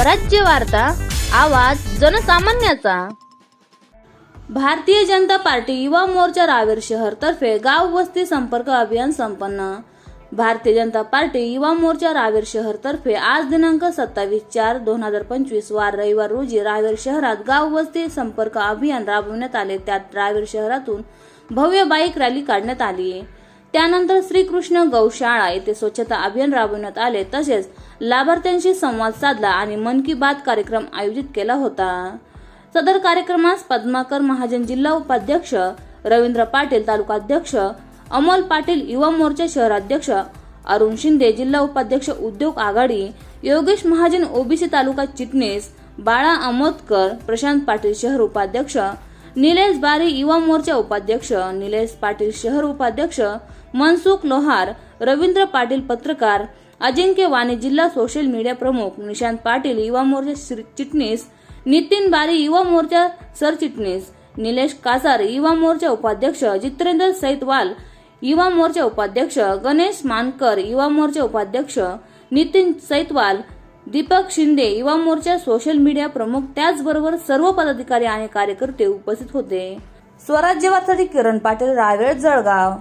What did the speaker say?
स्वराज्य वार्ता आवाज जनसामान्याचा. भारतीय जनता पार्टी युवा मोर्चा रावेर शहर तर्फे गाव वस्ती संपर्क अभियान संपन्न. भारतीय जनता पार्टी युवा मोर्चा रावेर शहर तर्फे आज दिनांक सत्तावीस चार दोन हजार पंचवीस वार रविवार रोजी रावेर शहरात गाव वस्ती संपर्क अभियान राबवण्यात आले. त्यात रावेर शहरातून भव्य बाईक रॅली काढण्यात आली. त्यानंतर श्रीकृष्ण गौशाळा येथे स्वच्छता अभियान राबवण्यात आले. तसेच लाभार्थ्यांशी संवाद साधला आणि मन की बात कार्यक्रम आयोजित केला होता. सदर कार्यक्रमास पद्माकर महाजन जिल्हा उपाध्यक्ष रवींद्र पाटील तालुकाध्यक्ष अमोल पाटील युवा मोर्चा शहराध्यक्ष अरुण शिंदे जिल्हा उपाध्यक्ष उद्योग आघाडी योगेश महाजन ओबीसी तालुका चिटणीस बाळा अमोदकर प्रशांत पाटील शहर उपाध्यक्ष निलेश बारी युवा मोर्चा उपाध्यक्ष निलेश पाटील शहर उपाध्यक्ष मनसुख लोहार रवींद्र पाटील पत्रकार अजिंक्य वाणी जिल्हा सोशल मीडिया प्रमुख निशांत पाटील युवा मोर्चा श्री- चिटणीस नितीन बारी युवा मोर्चा सरचिटणीस निलेश कासार युवा मोर्चा उपाध्यक्ष जितेंद्र सैतवाल युवा मोर्चा उपाध्यक्ष गणेश मानकर युवा मोर्चा उपाध्यक्ष नितीन सैतवाल दीपक शिंदे युवा मोर्चा सोशल मीडिया प्रमुख त्याचबरोबर सर्व पदाधिकारी आणि कार्यकर्ते उपस्थित होते. स्वराज्यवादसाठी किरण पाटील रावेळ जळगाव.